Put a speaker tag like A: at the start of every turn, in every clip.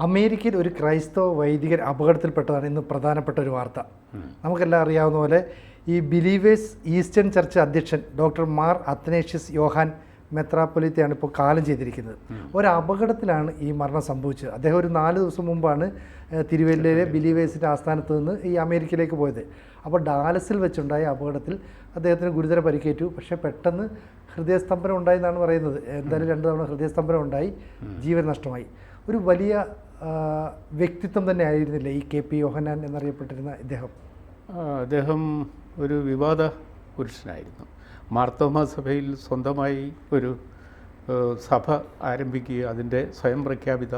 A: അമേരിക്കയിൽ ഒരു ക്രൈസ്തവ വൈദികൻ അപകടത്തിൽപ്പെട്ടതാണ് ഇന്ന് പ്രധാനപ്പെട്ട ഒരു വാർത്ത. നമുക്കെല്ലാം അറിയാവുന്ന പോലെ ഈ ബിലീവേഴ്സ് ഈസ്റ്റേൺ ചർച്ച് അധ്യക്ഷൻ ഡോക്ടർ മാർ അത്തനേഷ്യസ് യോഹാൻ മെത്രാപ്പൊലിത്തയാണ് ഇപ്പോൾ കാലം ചെയ്തിരിക്കുന്നത്. ഒരു അപകടത്തിലാണ് ഈ മരണം സംഭവിച്ചത്. അദ്ദേഹം ഒരു നാല് ദിവസം മുമ്പാണ് തിരുവല്ലയിലെ ബിലീവേഴ്സിന്റെ ആസ്ഥാനത്ത് നിന്ന് ഈ അമേരിക്കയിലേക്ക് പോയത്. അപ്പോൾ ഡാലസിൽ വെച്ചുണ്ടായ അപകടത്തിൽ അദ്ദേഹത്തിന് ഗുരുതര പരിക്കേറ്റു. പക്ഷേ പെട്ടെന്ന് ഹൃദയസ്തംഭനം ഉണ്ടായി എന്നാണ് പറയുന്നത്. എന്തായാലും രണ്ട് തവണ ഹൃദയസ്തംഭനം ഉണ്ടായി. ജീവൻ നഷ്ടമായി. ഒരു വലിയ വ്യക്തിത്വം തന്നെ ആയിരുന്നില്ല ഈ കെ പി യോഹനാൻ എന്നറിയപ്പെട്ടിരുന്ന ഇദ്ദേഹം?
B: അദ്ദേഹം ഒരു വിവാദ പുരുഷനായിരുന്നു. മാർത്തോമ സഭയിൽ സ്വന്തമായി ഒരു സഭ ആരംഭിക്കുകയും അതിന്റെ സ്വയം പ്രഖ്യാപിത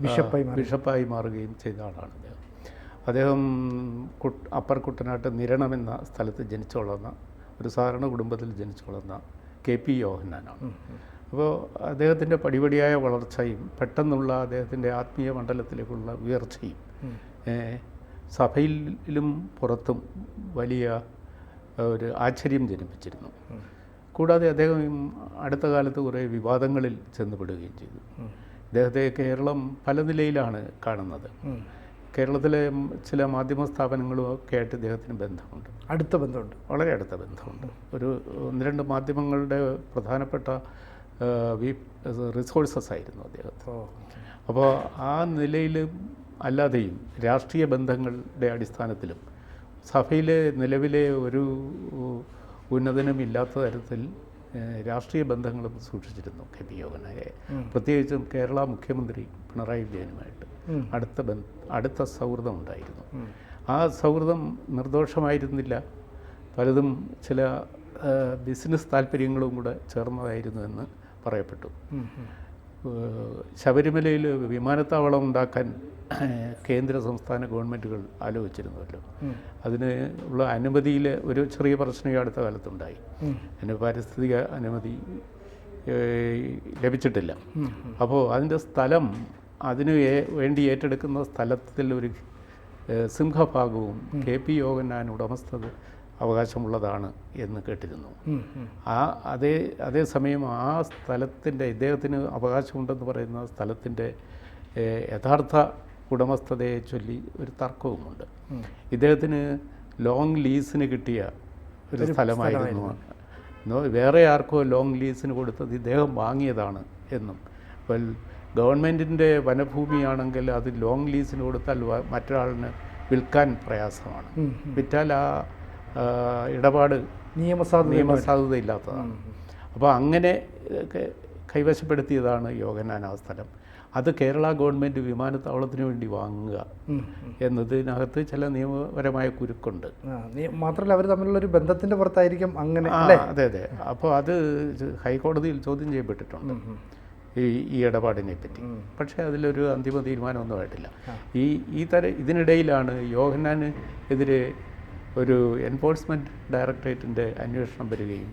A: ബിഷപ്പായി.
B: ബിഷപ്പായി മാറുകയും ചെയ്ത ആളാണ് അദ്ദേഹം. അദ്ദേഹം അപ്പർ കുട്ടനാട്ട് നിരണം എന്ന സ്ഥലത്ത് ജനിച്ചു വളർന്ന ഒരു സാധാരണ കുടുംബത്തിൽ ജനിച്ചു വളർന്ന കെ പി യോഹന്നാനാണ്. അപ്പോൾ അദ്ദേഹത്തിന്റെ പടിപടിയായ വളർച്ചയും പെട്ടെന്നുള്ള അദ്ദേഹത്തിന്റെ ആത്മീയ മണ്ഡലത്തിലേക്കുള്ള ഉയർച്ചയും സഭയിലും പുറത്തും വലിയ ഒരു ആശ്ചര്യം ജനിപ്പിച്ചിരുന്നു. കൂടാതെ അദ്ദേഹം അടുത്ത കാലത്ത് കുറേ വിവാദങ്ങളിൽ ചെന്നുപെടുകയും ചെയ്തു. അദ്ദേഹത്തെ കേരളം പല നിലയിലാണ് കാണുന്നത്. കേരളത്തിലെ ചില മാധ്യമ സ്ഥാപനങ്ങളും ഒക്കെ ആയിട്ട് ഇദ്ദേഹത്തിന് ബന്ധമുണ്ട്.
A: അടുത്ത ബന്ധമുണ്ട്.
B: വളരെ അടുത്ത ബന്ധമുണ്ട്. ഒരു ഒന്ന് രണ്ട് മാധ്യമങ്ങളുടെ പ്രധാനപ്പെട്ട റിസോഴ്സസ് ആയിരുന്നു അദ്ദേഹത്തിന്. അപ്പോൾ ആ നിലയിലും അല്ലാതെയും രാഷ്ട്രീയ ബന്ധങ്ങളുടെ അടിസ്ഥാനത്തിലും സഭയിലെ നിലവിലെ ഒരു ഉന്നതനും ഇല്ലാത്ത തരത്തിൽ രാഷ്ട്രീയ ബന്ധങ്ങളും സൂക്ഷിച്ചിരുന്നു കെ പി യോഗനായെ പ്രത്യേകിച്ചും കേരള മുഖ്യമന്ത്രി പിണറായി വിജയനുമായിട്ട് അടുത്ത ബന്ധ അടുത്ത സൗഹൃദം ഉണ്ടായിരുന്നു. ആ സൗഹൃദം നിർദോഷമായിരുന്നില്ല. പലതും ചില ബിസിനസ് താല്പര്യങ്ങളും കൂടെ ചേർന്നതായിരുന്നു എന്ന് പറയപ്പെട്ടു. ശബരിമലയിൽ വിമാനത്താവളം ഉണ്ടാക്കാൻ കേന്ദ്ര സംസ്ഥാന ഗവൺമെന്റുകൾ ആലോചിച്ചിരുന്നുവല്ലോ അതിന് ഉള്ള അനുമതിയിൽ ഒരു ചെറിയ പ്രശ്നം അടുത്ത കാലത്തുണ്ടായി. അതിന് പാരിസ്ഥിതിക അനുമതി ലഭിച്ചിട്ടില്ല. അപ്പോൾ അതിന്റെ സ്ഥലം അതിന് വേണ്ടി ഏറ്റെടുക്കുന്ന സ്ഥലത്തിൽ ഒരു സിംഹഭാഗവും കെ പി യോഗനാൻ ഉടമസ്ഥത. അവകാശമുള്ളതാണ് എന്ന് കേട്ടിരുന്നു. ആ അതേ അതേസമയം ആ സ്ഥലത്തിന്റെ ഇദ്ദേഹത്തിന് അവകാശമുണ്ടെന്ന് പറയുന്ന സ്ഥലത്തിന്റെ യഥാർത്ഥ ഉടമസ്ഥതയെ ചൊല്ലി ഒരു തർക്കവുമുണ്ട്. ഇദ്ദേഹത്തിന് ലോങ് ലീസിന് കിട്ടിയ ഒരു സ്ഥലമായിരുന്നു. വേറെ ആർക്കോ ലോങ് ലീസിന് കൊടുത്തത് ഇദ്ദേഹം വാങ്ങിയതാണ് എന്നും. അപ്പോൾ ഗവൺമെന്റിന്റെ വനഭൂമിയാണെങ്കിൽ അത് ലോങ് ലീസിന് കൊടുത്താൽ മറ്റൊരാളിന് വിൽക്കാൻ പ്രയാസമാണ്. വിറ്റാൽ ആ, ഇടപാട്
A: നിയമസാധുത
B: നിയമസാധുതയില്ലാത്തതാണ് അപ്പോൾ അങ്ങനെ കൈവശപ്പെടുത്തിയതാണ് യോഗനാനാ സ്ഥലം അത് കേരള ഗവൺമെന്റ് വിമാനത്താവളത്തിന് വേണ്ടി വാങ്ങുക എന്നതിനകത്ത് ചില നിയമപരമായ കുരുക്കുണ്ട്.
A: മാത്രമല്ല അവർ തമ്മിലുള്ള ഒരു ബന്ധത്തിന്റെ പുറത്തായിരിക്കും അങ്ങനെ അല്ലേ?
B: അതെ അതെ. അപ്പോൾ അത് ഹൈക്കോടതിയിൽ ചോദ്യം ചെയ്യപ്പെട്ടിട്ടുണ്ട്. ഈ ഈ ഇടപാടിനെ പറ്റി. പക്ഷേ അതിലൊരു അന്തിമ തീരുമാനമൊന്നും ആയിട്ടില്ല. ഈ ഈ തര ഇതിനിടയിലാണ് യോഹനാന് എതിരെ ഒരു എൻഫോഴ്സ്മെന്റ് ഡയറക്ടറേറ്റിന്റെ അന്വേഷണം വരികയും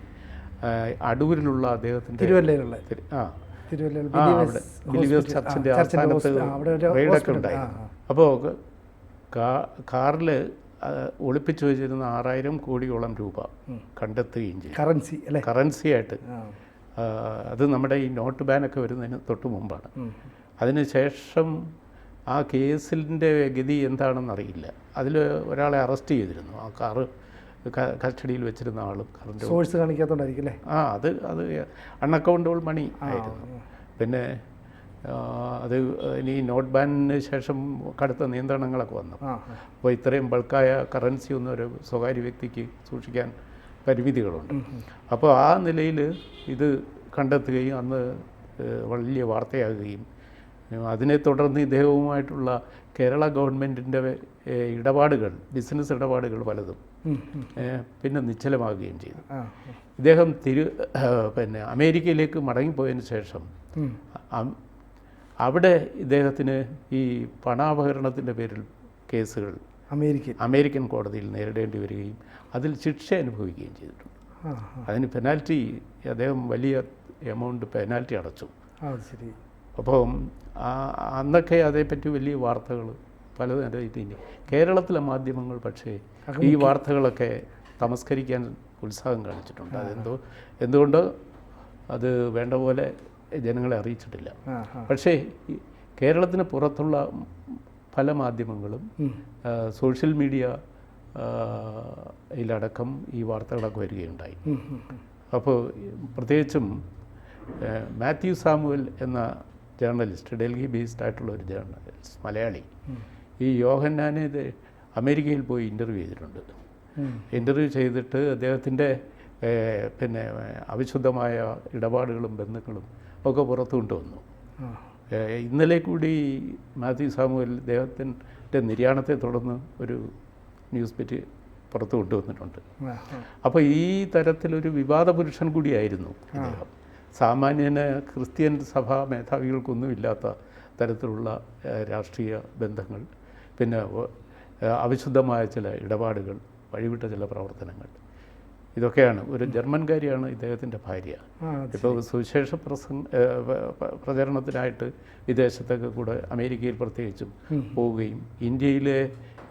B: അടൂരിലുള്ള അദ്ദേഹത്തിന്റെ
A: തിരുവല്ലയിലുള്ള.
B: തിരു- ആ. ബിലീവേഴ്സ് ചർച്ചിന്റെ ആസ്ഥാനത്ത് റെയ്ഡൊക്കെ. ഉണ്ടായി. അപ്പോൾ കാറിൽ ഒളിപ്പിച്ചു വെച്ചിരുന്ന ആറായിരം കോടിയോളം രൂപ കണ്ടെത്തുകയും ചെയ്തു.
A: കറൻസി അല്ലേ?
B: കറൻസി ആയിട്ട്. അത് നമ്മുടെ ഈ നോട്ട് ബാനൊക്കെ വരുന്നതിന് തൊട്ട് മുമ്പാണ്. അതിനുശേഷം ആ കേസിന്റെ ഗതി എന്താണെന്നറിയില്ല. അതിൽ ഒരാളെ അറസ്റ്റ് ചെയ്തിരുന്നു. ആ കാറ് കസ്റ്റഡിയിൽ വെച്ചിരുന്ന ആളും കറണ്ട്
A: സോഴ്സ് കാണിക്കാത്തോണ്ടായിരിക്കും അല്ലേ?
B: ആ അത് അത് അൺഅക്കൗണ്ടബിൾ മണി ആയിരുന്നു. പിന്നെ അത് ഇനി നോട്ട് ബാനിന് ശേഷം കടുത്ത നിയന്ത്രണങ്ങളൊക്കെ വന്നു. അപ്പോൾ ഇത്രയും ബൾക്കായ കറൻസി ഒന്നും ഒരു സ്വകാര്യ വ്യക്തിക്ക് സൂക്ഷിക്കാൻ പരിമിതികളുണ്ട്. അപ്പോൾ ആ നിലയിൽ ഇത് കണ്ടെത്തുകയും അന്ന് വലിയ വാർത്തയാകുകയും അതിനെ തുടർന്ന് ഇദ്ദേഹവുമായിട്ടുള്ള കേരള ഗവൺമെന്റിന്റെ ഇടപാടുകൾ ബിസിനസ് ഇടപാടുകൾ പലതും പിന്നെ നിശ്ചലമാകുകയും ചെയ്തു. ഇദ്ദേഹം തിരു പിന്നെ അമേരിക്കയിലേക്ക് മടങ്ങിപ്പോയതിന് ശേഷം അവിടെ ഇദ്ദേഹത്തിന് ഈ പണാപകരണത്തിന്റെ പേരിൽ കേസുകൾ
A: അമേരിക്കൻ
B: അമേരിക്കൻ കോടതിയിൽ നേരിടേണ്ടി വരികയും അതിൽ ശിക്ഷ അനുഭവിക്കുകയും ചെയ്തിട്ടുണ്ട്. അതിന് പെനാൽറ്റി അദ്ദേഹം വലിയ എമൗണ്ട് പെനാൽറ്റി അടച്ചു.
A: ശരി.
B: അപ്പം അന്നൊക്കെ അതേപ്പറ്റി വലിയ വാർത്തകൾ പലതായിട്ട് കേരളത്തിലെ മാധ്യമങ്ങൾ പക്ഷേ ഈ വാർത്തകളൊക്കെ തമസ്കരിക്കാൻ ഉത്സാഹം കാണിച്ചിട്ടുണ്ട്. അതെന്തോ എന്തുകൊണ്ട് അത് വേണ്ട പോലെ ജനങ്ങളെ അറിയിച്ചിട്ടില്ല. പക്ഷേ കേരളത്തിന് പുറത്തുള്ള പല മാധ്യമങ്ങളും സോഷ്യൽ മീഡിയ ഇതിലടക്കം ഈ വാർത്തകളൊക്കെ വരികയുണ്ടായി. അപ്പോൾ പ്രത്യേകിച്ചും മാത്യു സാമുവൽ എന്ന ജേർണലിസ്റ്റ് ഡൽഹി ബേസ്ഡ് ആയിട്ടുള്ള ഒരു ജേർണലിസ്റ്റ് മലയാളി. ഈ യോഹന്നാനെ ഇത് അമേരിക്കയിൽ പോയി ഇന്റർവ്യൂ ചെയ്തിട്ടുണ്ട്. ഇന്റർവ്യൂ ചെയ്തിട്ട് അദ്ദേഹത്തിന്റെ പിന്നെ അവിശുദ്ധമായ ഇടപാടുകളും ബന്ധങ്ങളും ഒക്കെ പുറത്തു കൊണ്ടുവന്നു. ഇന്നലെ കൂടി മാത്യു സാമുവൽ അദ്ദേഹത്തിന്റെ നിര്യാണത്തെ തുടർന്ന് ഒരു ന്യൂസ് പെറ്റ് പുറത്തു കൊണ്ടുവന്നിട്ടുണ്ട്. അപ്പോൾ ഈ തരത്തിലൊരു വിവാദ പുരുഷൻ കൂടിയായിരുന്നു ഇദ്ദേഹം. സാമാന്യന് ക്രിസ്ത്യൻ സഭാ മേധാവികൾക്കൊന്നുമില്ലാത്ത തരത്തിലുള്ള രാഷ്ട്രീയ ബന്ധങ്ങൾ പിന്നെ അവിശുദ്ധമായ ചില ഇടപാടുകൾ വഴിവിട്ട ചില പ്രവർത്തനങ്ങൾ. ഇതൊക്കെയാണ്. ഒരു ജർമ്മൻകാരിയാണ് ഇദ്ദേഹത്തിന്റെ ഭാര്യ. ഇപ്പോൾ സുവിശേഷ പ്രസംഗ പ്രചരണത്തിനായിട്ട് വിദേശത്തൊക്കെ കൂടെ അമേരിക്കയിൽ പ്രത്യേകിച്ചും പോവുകയും ഇന്ത്യയിലെ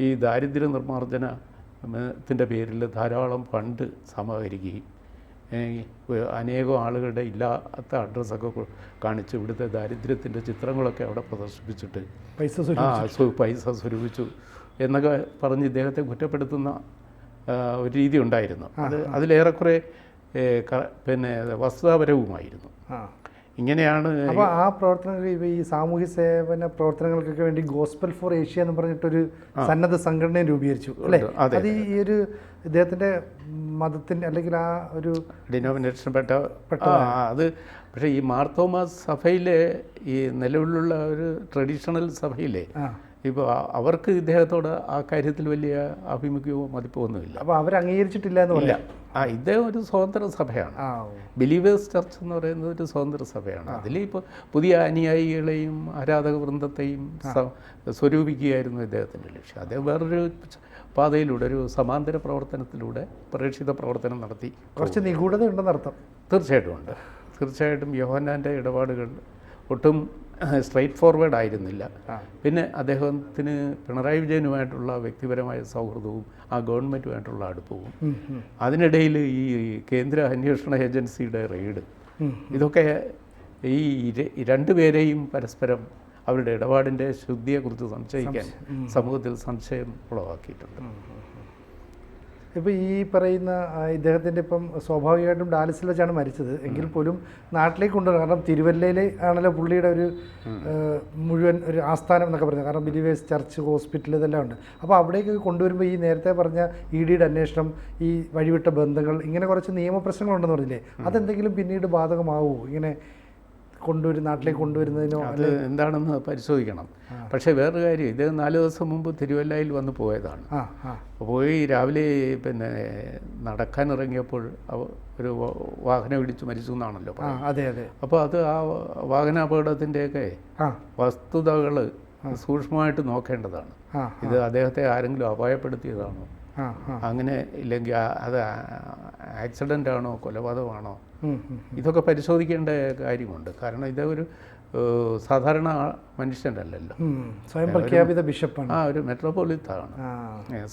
B: ഈ ദാരിദ്ര്യ നിർമ്മാർജനത്തിന്റെ പേരിൽ ധാരാളം ഫണ്ട് സമാഹരിക്കുകയും അനേകം ആളുകളുടെ ഇല്ലാത്ത അഡ്രസ്സൊക്കെ കാണിച്ച് ഇവിടുത്തെ ദാരിദ്ര്യത്തിന്റെ ചിത്രങ്ങളൊക്കെ അവിടെ പ്രദർശിപ്പിച്ചിട്ട്.
A: പൈസ
B: ആ പൈസ സ്വരൂപിച്ചു. എന്നൊക്കെ പറഞ്ഞ് ഇദ്ദേഹത്തെ കുറ്റപ്പെടുത്തുന്ന ഒരു രീതി ഉണ്ടായിരുന്നു. അത് അതിലേറെക്കുറെ പിന്നെ വസ്തുതാപരവുമായിരുന്നു. ഇങ്ങനെയാണ്
A: അപ്പോൾ ആ പ്രവർത്തനങ്ങൾ ഈ സാമൂഹ്യ സേവന പ്രവർത്തനങ്ങൾക്കൊക്കെ വേണ്ടി ഗോസ്പൽ ഫോർ ഏഷ്യ എന്ന് പറഞ്ഞിട്ടൊരു സന്നദ്ധ സംഘടനയും രൂപീകരിച്ചു അല്ലേ?
B: അതെ,
A: ഈ ഒരു ഇദ്ദേഹത്തിന്റെ മതത്തിന്റെ അല്ലെങ്കിൽ ആ ഒരു
B: ഡിനോമിനേഷൻപ്പെട്ട പെട്ട അത് പക്ഷേ ഈ മാർത്തോമാ സഭയിലെ ഈ നിലവിലുള്ള ഒരു ട്രഡീഷണൽ സഭയിലെ ഇപ്പോൾ അവർക്ക് ഇദ്ദേഹത്തോട് ആ കാര്യത്തിൽ വലിയ ആഭിമുഖ്യമോ മതിപ്പോ ഒന്നുമില്ല.
A: അപ്പോൾ അവർ അംഗീകരിച്ചിട്ടില്ല എന്ന് പറയാം
B: ആ ഇദ്ദേഹം ഒരു സ്വതന്ത്ര സഭയാണ്. ബിലീവേഴ്സ് ചർച്ച് എന്ന് പറയുന്നത് ഒരു സ്വതന്ത്ര സഭയാണ്. അതിൽ ഇപ്പോൾ പുതിയ അനുയായികളെയും ആരാധക വൃന്ദത്തെയും സ്വരൂപിക്കുകയായിരുന്നു ഇദ്ദേഹത്തിന്റെ ലക്ഷ്യം. അദ്ദേഹം വേറൊരു പാതയിലൂടെ ഒരു സമാന്തര പ്രവർത്തനത്തിലൂടെ പ്രേക്ഷിത പ്രവർത്തനം നടത്തി
A: കുറച്ച് നിഗൂഢത ഉണ്ടെന്നർത്ഥം
B: തീർച്ചയായിട്ടും ഉണ്ട്. തീർച്ചയായിട്ടും യോഹന്നാന്റെ ഇടപാടുകൾ ഒട്ടും സ്ട്രൈറ്റ് ഫോർവേഡ് ആയിരുന്നില്ല. പിന്നെ അദ്ദേഹത്തിന് പിണറായി വിജയനുമായിട്ടുള്ള വ്യക്തിപരമായ സൗഹൃദവും ആ ഗവൺമെന്റുമായിട്ടുള്ള അടുപ്പവും. അതിനിടയിൽ ഈ കേന്ദ്ര അന്വേഷണ ഏജൻസിയുടെ റെയ്ഡ്. ഇതൊക്കെ ഈ രണ്ടുപേരെയും പരസ്പരം അവരുടെ ഇടപാടിന്റെ ശുദ്ധിയെക്കുറിച്ച് സംശയിക്കാൻ സമൂഹത്തിൽ സംശയം ഉളവാക്കിയിട്ടുണ്ട്.
A: ഇപ്പോൾ ഈ പറയുന്ന ഇദ്ദേഹത്തിന്റെ ഇപ്പം സ്വാഭാവികമായിട്ടും ഡാലസിൽ വെച്ചാണ് മരിച്ചത്. എങ്കിൽ പോലും നാട്ടിലേക്ക് കൊണ്ടുവരണം കാരണം തിരുവല്ലയിലെ ആണല്ലോ പുള്ളിയുടെ ഒരു മുഴുവൻ ഒരു ആസ്ഥാനം എന്നൊക്കെ പറയുന്നത് കാരണം ബിലീവേഴ്സ് ചർച്ച് ഹോസ്പിറ്റൽ ഇതെല്ലാം ഉണ്ട്. അപ്പോൾ അവിടേക്ക് കൊണ്ടുവരുമ്പോൾ ഈ നേരത്തെ പറഞ്ഞ ഇ ഡിയുടെ അന്വേഷണം ഈ വഴിവിട്ട ബന്ധങ്ങൾ ഇങ്ങനെ കുറച്ച് നിയമപ്രശ്നങ്ങളുണ്ടെന്ന് പറഞ്ഞില്ലേ? അതെന്തെങ്കിലും പിന്നീട് ബാധകമാവുമോ? ഇങ്ങനെ കൊണ്ടുവരും നാട്ടിലേക്ക് കൊണ്ടുവരുന്നതിനോ
B: അത് എന്താണെന്ന് പരിശോധിക്കണം. പക്ഷേ വേറൊരു കാര്യം ഇത് നാല് ദിവസം മുമ്പ് തിരുവല്ലയിൽ വന്ന് പോയതാണ്. പോയി രാവിലെ പിന്നെ നടക്കാൻ ഇറങ്ങിയപ്പോൾ ഒരു വാഹനം ഇടിച്ച് മരിച്ചു എന്നാണല്ലോ
A: അതെ അതെ.
B: അപ്പോൾ അത് ആ
A: വാഹനാപകടത്തിന്റെയൊക്കെ
B: വസ്തുതകൾ സൂക്ഷ്മമായിട്ട് നോക്കേണ്ടതാണ്. ഇത് അദ്ദേഹത്തെ ആരെങ്കിലും അപായപ്പെടുത്തിയതാണോ? അങ്ങനെ ഇല്ലെങ്കിൽ അത് ആക്സിഡന്റ് ആണോ കൊലപാതകമാണോ. ഇതൊക്കെ പരിശോധിക്കേണ്ട കാര്യമുണ്ട്. കാരണം ഇത് ഒരു സാധാരണ മനുഷ്യനല്ലല്ലോ.
A: സ്വയം പ്രഖ്യാപിത ബിഷപ്പാണ്.
B: ആ ഒരു മെട്രോപൊളിത്താണ്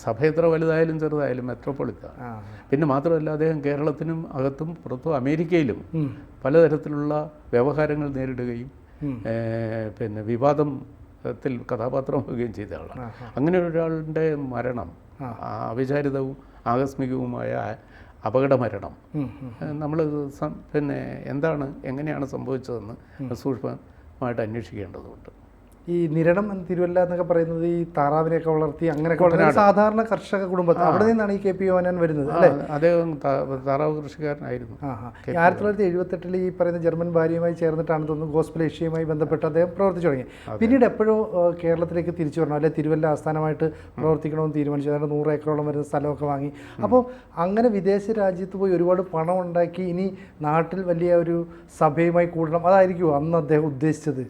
B: സഭ എത്ര വലുതായാലും ചെറുതായാലും മെട്രോപൊളിത്താണ് പിന്നെ മാത്രമല്ല അദ്ദേഹം കേരളത്തിനും അകത്തും പുറത്തും അമേരിക്കയിലും പലതരത്തിലുള്ള വ്യവഹാരങ്ങൾ നേരിടുകയും
A: പിന്നെ
B: വിവാദം ത്തിൽ വിവാദത്തിൽ കഥാപാത്രമാവുകയും ചെയ്ത ആളാണ്. അങ്ങനെ ഒരാളുടെ മരണം അവിചാരിതവും ആകസ്മികവുമായ അപകട മരണം
A: ഉം, ഉം.
B: നമ്മൾ പിന്നെ എന്താണ് എങ്ങനെയാണ് സംഭവിച്ചതെന്ന് സൂക്ഷ്മമായിട്ട് അന്വേഷിക്കേണ്ടതുണ്ട്.
A: ഈ നിരണം എന്ന് തിരുവല്ല എന്നൊക്കെ പറയുന്നത് ഈ താറാവിനെയൊക്കെ വളർത്തി അങ്ങനെയൊക്കെ വളരെ സാധാരണ കർഷക കുടുംബത്തിൽ അവിടെ നിന്നാണ് ഈ കെ പി യോനാൻ വരുന്നത് അല്ലേ?
B: അദ്ദേഹം താറാവ് കൃഷിക്കാരനായിരുന്നു.
A: ആയിരത്തി തൊള്ളായിരത്തി എഴുപത്തെട്ടിൽ ഈ പറയുന്ന ജർമ്മൻ ഭാര്യയുമായി ചേർന്നിട്ടാണ് തോന്നുന്നു ഗോസ്പൽ ഏഷ്യയുമായി ബന്ധപ്പെട്ട് അദ്ദേഹം പ്രവർത്തിച്ചു തുടങ്ങി. പിന്നീട് എപ്പോഴോ കേരളത്തിലേക്ക് തിരിച്ചു വരണം അല്ലെ? തിരുവല്ല ആസ്ഥാനമായിട്ട് പ്രവർത്തിക്കണമെന്ന് തീരുമാനിച്ചു. അതായത് നൂറ് ഏക്കറോളം വരുന്ന സ്ഥലമൊക്കെ വാങ്ങി. അപ്പോൾ അങ്ങനെ വിദേശ രാജ്യത്ത് പോയി ഒരുപാട് പണം ഉണ്ടാക്കി ഇനി നാട്ടിൽ വലിയ ഒരു സഭയുമായി കൂടണം. അതായിരിക്കുമോ അന്ന് അദ്ദേഹം ഉദ്ദേശിച്ചത്?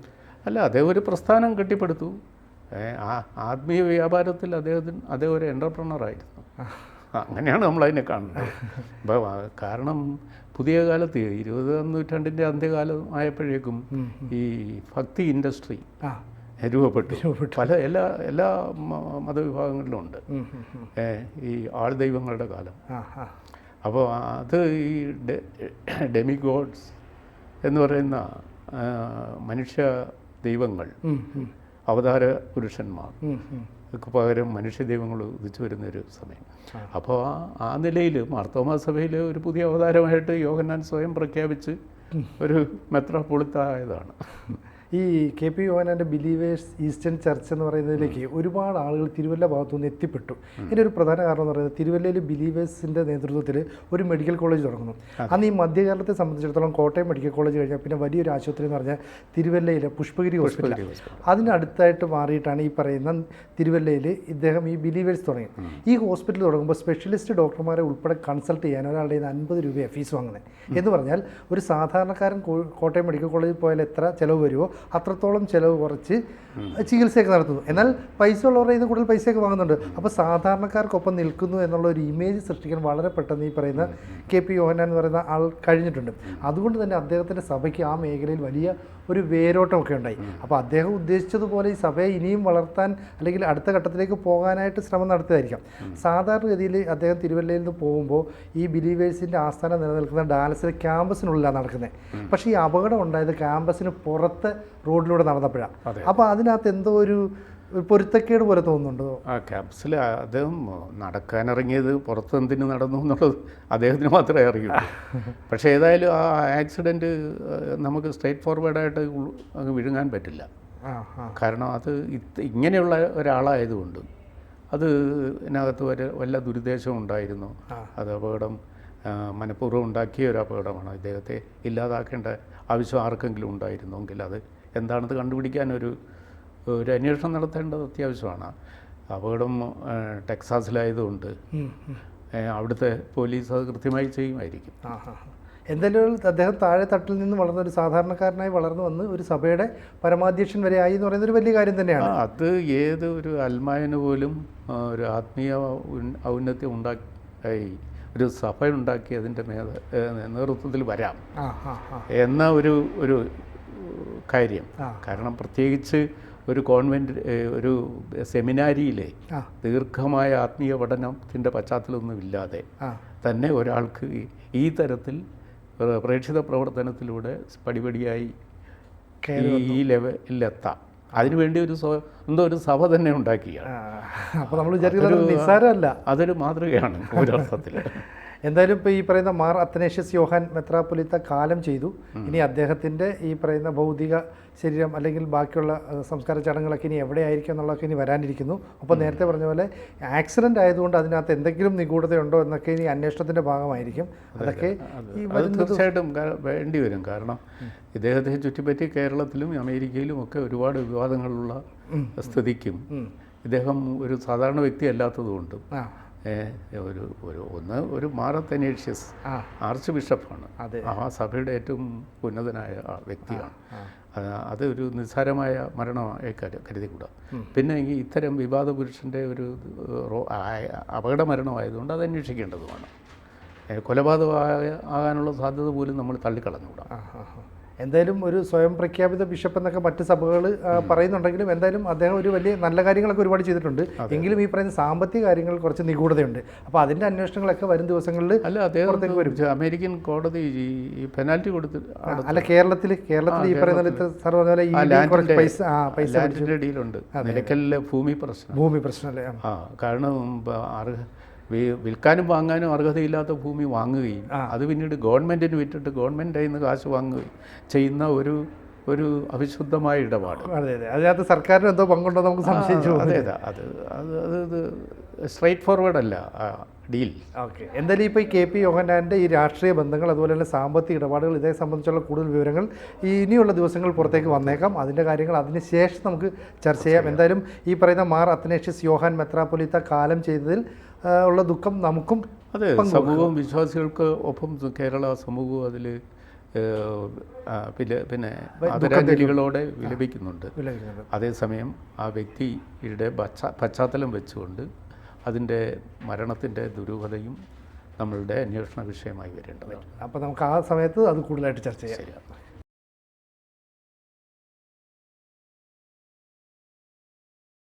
B: അല്ല അദ്ദേഹം ഒരു പ്രസ്ഥാനം കെട്ടിപ്പടുത്തു. ആ- ആത്മീയ വ്യാപാരത്തിൽ അദ്ദേഹത്തിന് അദ്ദേഹം ഒരു എന്റർപ്രണറായിരുന്നു അങ്ങനെയാണ് നമ്മളതിനെ കാണുന്നത്. അപ്പോൾ കാരണം പുതിയ കാലത്ത് ഇരുപതാം നൂറ്റാണ്ടിന്റെ അന്ത്യകാലം ആയപ്പോഴേക്കും ഈ ഭക്തി ഇൻഡസ്ട്രി
A: രൂപപ്പെട്ടു.
B: രൂപപ്പെട്ടു. പല എല്ലാ എല്ലാ മതവിഭാഗങ്ങളിലും ഉണ്ട്.
A: ഈ
B: ആൾ ദൈവങ്ങളുടെ ആൾദൈവങ്ങളുടെ കാലം. അപ്പോൾ അത് ഈ ഡെമിഗോഡ്സ് എന്ന് പറയുന്ന മനുഷ്യ ദൈവങ്ങൾ അവതാര പുരുഷന്മാർ. ഒക്കെ പകരം മനുഷ്യ ദൈവങ്ങൾ ഉദിച്ചു വരുന്ന ഒരു സമയം അപ്പോൾ ആ ആ നിലയിൽ മാർത്തോമാ സഭയിൽ ഒരു പുതിയ അവതാരമായിട്ട് യോഹന്നാൻ സ്വയം പ്രഖ്യാപിച്ച് ഒരു മെത്രാപ്പൊളിത്തായതാണ്.
A: ഈ കെ പി യോഹനാന്റെ ബിലീവേഴ്സ് ഈസ്റ്റേൺ ചർച്ച് എന്ന് പറയുന്നതിലേക്ക് ഒരുപാട് ആളുകൾ തിരുവല്ല ഭാഗത്തുനിന്ന് എത്തിപ്പെട്ടു. ഇതിന്റെ ഒരു പ്രധാന കാരണം എന്ന് പറയുന്നത് തിരുവല്ലയിൽ ബിലീവേഴ്സിന്റെ നേതൃത്വത്തിൽ ഒരു മെഡിക്കൽ കോളേജ് തുടങ്ങുന്നു. അന്ന് ഈ മധ്യകാലത്തെ സംബന്ധിച്ചിടത്തോളം കോട്ടയം മെഡിക്കൽ കോളേജ് കഴിഞ്ഞാൽ പിന്നെ വലിയൊരു ആശുപത്രി എന്ന് പറഞ്ഞാൽ തിരുവല്ലയിലെ പുഷ്പഗിരി ഹോസ്പിറ്റൽ. അതിനടുത്തായിട്ട് മാറിയിട്ടാണ് ഈ പറയുന്ന തിരുവല്ലയിൽ ഇദ്ദേഹം ഈ ബിലീവേഴ്സ് തുടങ്ങി. ഈ ഹോസ്പിറ്റൽ തുടങ്ങുമ്പോൾ സ്പെഷ്യലിസ്റ്റ് ഡോക്ടർമാരെ ഉൾപ്പെടെ കൺസൾട്ട് ചെയ്യാൻ ഒരാളുടെ അൻപത് രൂപയാണ് ഫീസ് വാങ്ങുന്നത്. എന്ന് പറഞ്ഞാൽ ഒരു സാധാരണക്കാരൻ കോട്ടയം മെഡിക്കൽ കോളേജിൽ പോയാൽ എത്ര ചിലവ് വരുമോ അത്രത്തോളം ചിലവ് കുറച്ച് ചികിത്സയൊക്കെ നടത്തുന്നു. എന്നാൽ പൈസ ഉള്ളവരുടെ ഇത് കൂടുതൽ പൈസയൊക്കെ വാങ്ങുന്നുണ്ട്. അപ്പോൾ സാധാരണക്കാർക്കൊപ്പം നിൽക്കുന്നു എന്നുള്ള ഒരു ഇമേജ് സൃഷ്ടിക്കാൻ വളരെ പെട്ടെന്ന് ഈ പറയുന്ന കെ പി യോഹന എന്ന് പറയുന്ന ആൾ കഴിഞ്ഞിട്ടുണ്ട്. അതുകൊണ്ട് തന്നെ അദ്ദേഹത്തിന്റെ സഭയ്ക്ക് ആ മേഖലയിൽ വലിയ ഒരു വേരോട്ടമൊക്കെ ഉണ്ടായി. അപ്പോൾ അദ്ദേഹം ഉദ്ദേശിച്ചതുപോലെ ഈ സഭയെ ഇനിയും വളർത്താൻ അല്ലെങ്കിൽ അടുത്ത ഘട്ടത്തിലേക്ക് പോകാനായിട്ട് ശ്രമം നടത്തിയതായിരിക്കാം സാധാരണഗതിയിൽ അദ്ദേഹം തിരുവല്ലയിൽ നിന്ന് പോകുമ്പോൾ ഈ ബിലീവേഴ്സിന്റെ ആസ്ഥാനം നിലനിൽക്കുന്ന ഡാലസിലെ ക്യാമ്പസിനുള്ളിലാണ് നടക്കുന്നത്. പക്ഷേ ഈ അപകടം ഉണ്ടായത് ക്യാമ്പസിന് പുറത്ത് റോഡിലൂടെ നടന്നപ്പോഴാണ്. അപ്പോൾ അതിനകത്ത് എന്തോ ഒരു പൊരുത്തക്കേട് പോലെ തോന്നുന്നുണ്ടോ?
B: ആ ക്യാമ്പസിൽ അദ്ദേഹം നടക്കാനിറങ്ങിയത് പുറത്ത് എന്തിനു നടന്നു എന്നുള്ളത് അദ്ദേഹത്തിന് മാത്രമേ അറിയൂ. പക്ഷേ ഏതായാലും ആ ആക്സിഡന്റ് നമുക്ക് സ്ട്രേറ്റ് ഫോർവേഡായിട്ട് അങ്ങ് വിഴുങ്ങാൻ പറ്റില്ല. കാരണം അത് ഇങ്ങനെയുള്ള ഒരാളായതുകൊണ്ട് അത് ഇതിനകത്ത് വരെ വല്ല ദുരുദ്ദേശം ഉണ്ടായിരുന്നു. അത് അപകടം മനഃപൂർവം ഉണ്ടാക്കിയ ഒരു അപകടമാണ്. ഇദ്ദേഹത്തെ ഇല്ലാതാക്കേണ്ട ആവശ്യം ആർക്കെങ്കിലും ഉണ്ടായിരുന്നെങ്കിൽ അത് എന്താണെന്ന് കണ്ടുപിടിക്കാൻ ഒരു ഒരു അന്വേഷണം നടത്തേണ്ടത് അത്യാവശ്യമാണ്. അപകടം ടെക്സാസിലായതുകൊണ്ട്. അവിടുത്തെ പോലീസ് അത് കൃത്യമായി ചെയ്യുമായിരിക്കും.
A: എന്തായാലും അദ്ദേഹം താഴെ തട്ടിൽ നിന്ന് വളർന്ന ഒരു സാധാരണക്കാരനായി വളർന്നു വന്ന് ഒരു സഭയുടെ പരമാധ്യക്ഷൻ വരെ ആയി എന്ന് പറയുന്ന ഒരു വലിയ കാര്യം തന്നെയാണ്.
B: അത് ഏത് ഒരു അൽമായന് പോലും ഒരു ആത്മീയ ഔന്നത്യം ഉണ്ടാക്കി ഒരു സഭ ഉണ്ടാക്കി അതിന്റെ നേതൃത്വത്തിൽ വരാം. എന്ന ഒരു ഒരു കാര്യം. കാരണം പ്രത്യേകിച്ച് ഒരു കോൺവെന്റ് ഒരു സെമിനാരിയിലെ ദീർഘമായ ആത്മീയ പഠനത്തിന്റെ
A: പശ്ചാത്തലമൊന്നുമില്ലാതെ
B: തന്നെ ഒരാൾക്ക് ഈ- തരത്തിൽ പ്രേക്ഷിത പ്രവർത്തനത്തിലൂടെ പടിപടിയായി ഈ ലെവലിലെത്താം അതിനുവേണ്ടി ഒരു എന്തോ ഒരു സഭ തന്നെ ഉണ്ടാക്കിയാണ്.
A: അപ്പോൾ നമ്മൾ വിചാരിക്കുന്നത് നിസ്സാരമല്ല.
B: അതൊരു മാതൃകയാണ് ഒരർത്ഥത്തിൽ
A: എന്തായാലും ഇപ്പോൾ ഈ പറയുന്ന മാർ അത്തനേഷ്യസ് യോഹാൻ മെത്രാപ്പൊലിത്ത കാലം ചെയ്തു. ഇനി അദ്ദേഹത്തിന്റെ ഈ പറയുന്ന ഭൗതിക ശരീരം അല്ലെങ്കിൽ ബാക്കിയുള്ള സംസ്കാര ചടങ്ങുകളൊക്കെ ഇനി എവിടെയായിരിക്കും എന്നുള്ളതൊക്കെ ഇനി വരാനിരിക്കുന്നു. അപ്പോൾ നേരത്തെ പറഞ്ഞ പോലെ ആക്സിഡന്റ് ആയതുകൊണ്ട് അതിനകത്ത് എന്തെങ്കിലും നിഗൂഢതയുണ്ടോ എന്നൊക്കെ ഇനി അന്വേഷണത്തിന്റെ ഭാഗമായിരിക്കും. അതൊക്കെ ഈ
B: തീർച്ചയായിട്ടും വേണ്ടി വരും. കാരണം ഇദ്ദേഹത്തെ ചുറ്റിപ്പറ്റി കേരളത്തിലും അമേരിക്കയിലും ഒക്കെ ഒരുപാട് വിവാദങ്ങളുള്ള സ്ഥിതിക്കും. ഇദ്ദേഹം ഒരു സാധാരണ വ്യക്തി അല്ലാത്തതുകൊണ്ടും ഒരു ഒരു ഒന്ന് ഒരു മാറത്തനേഷ്യസ് ആർച്ച് ബിഷപ്പാണ്. ആ സഭയുടെ ഏറ്റവും ഉന്നതനായ വ്യക്തിയാണ്. അത് ഒരു നിസ്സാരമായ മരണമായി കരു കരുതിക്കൂടാ. പിന്നെ ഈ ഇത്തരം വിവാദ പുരുഷന്റെ ഒരു അപകട മരണമായതുകൊണ്ട് അത് അന്വേഷിക്കേണ്ടതുമാണ്. കൊലപാതക കൊലപാതകമായ ആകാനുള്ള സാധ്യത പോലും നമ്മൾ തള്ളിക്കളഞ്ഞുകൂടാ.
A: എന്തായാലും ഒരു സ്വയം പ്രഖ്യാപിത ബിഷപ്പ് എന്നൊക്കെ മറ്റ് സഭകൾ പറയുന്നുണ്ടെങ്കിലും എന്തായാലും അദ്ദേഹം ഒരു വലിയ നല്ല കാര്യങ്ങളൊക്കെ ഒരുപാട് ചെയ്തിട്ടുണ്ട്. എങ്കിലും ഈ പറയുന്ന സാമ്പത്തിക കാര്യങ്ങൾ കുറച്ച് നിഗൂഢതയുണ്ട്. അപ്പോൾ അതിന്റെ അന്വേഷണങ്ങളൊക്കെ വരും ദിവസങ്ങളിൽ
B: അല്ല അദ്ദേഹം അമേരിക്കൻ കോടതി ഈ- പെനാൽറ്റി കൊടുത്ത്
A: അല്ല കേരളത്തിൽ കേരളത്തിൽ ഈ പറയുന്ന ഇത്ര സാർ പറഞ്ഞ പൈസ പൈസ
B: ഡീലുണ്ട്. ഭൂമി പ്രശ്നം.
A: ഭൂമി പ്രശ്നമല്ലേ ആ.
B: ആ കാരണം വിൽക്കാനും വാങ്ങാനും അർഹതയില്ലാത്ത ഭൂമി വാങ്ങുകയും അത് പിന്നീട് ഗവൺമെന്റിന് വിറ്റിട്ട് ഗവൺമെന്റ് നിന്ന് കാശ് വാങ്ങുകയും ചെയ്യുന്ന ഒരു ഒരു അവിശുദ്ധമായ ഇടപാട്.
A: അതെ അതെ. അതിനകത്ത് സർക്കാരിന് എന്തോ പങ്കുണ്ടോ നമുക്ക് സംശയിച്ചു
B: അതെ അതെ. അത് അത് അത് സ്ട്രൈറ്റ് ഫോർവേഡ് അല്ല. ഡീൽ.
A: ഓക്കെ. എന്തായാലും ഇപ്പോൾ ഈ കെ പി യോഹനാന്റെ ഈ രാഷ്ട്രീയ ബന്ധങ്ങൾ അതുപോലെ തന്നെ സാമ്പത്തിക ഇടപാടുകൾ ഇതേ സംബന്ധിച്ചുള്ള കൂടുതൽ വിവരങ്ങൾ ഈ ഇനിയുള്ള ദിവസങ്ങൾ പുറത്തേക്ക് വന്നേക്കാം. അതിന്റെ കാര്യങ്ങൾ അതിന് ശേഷം നമുക്ക് ചർച്ച ചെയ്യാം. എന്തായാലും ഈ പറയുന്ന മാർ അത്തനേഷ്യസ് യോഹാൻ മെത്രാപ്പൊലിത്ത കാലം ചെയ്തതിൽ ഉള്ള ദുഃഖം നമുക്കും
B: അതെ സമൂഹവും വിശ്വാസികൾക്ക് ഒപ്പം കേരള സമൂഹവും അതിൽ പിന്നെ പിന്നെ ആദരാഞ്ജലികളോടെ വിലപിക്കുന്നുണ്ട്. അതേസമയം ആ വ്യക്തിയുടെ പശ്ചാ പശ്ചാത്തലം വെച്ചുകൊണ്ട് അതിന്റെ മരണത്തിന്റെ ദുരൂഹതയും നമ്മളുടെ അന്വേഷണ വിഷയമായി വരേണ്ടതാണ്
A: അപ്പോൾ നമുക്ക് ആ സമയത്ത് അത് കൂടുതലായിട്ട് ചർച്ച ചെയ്യാം.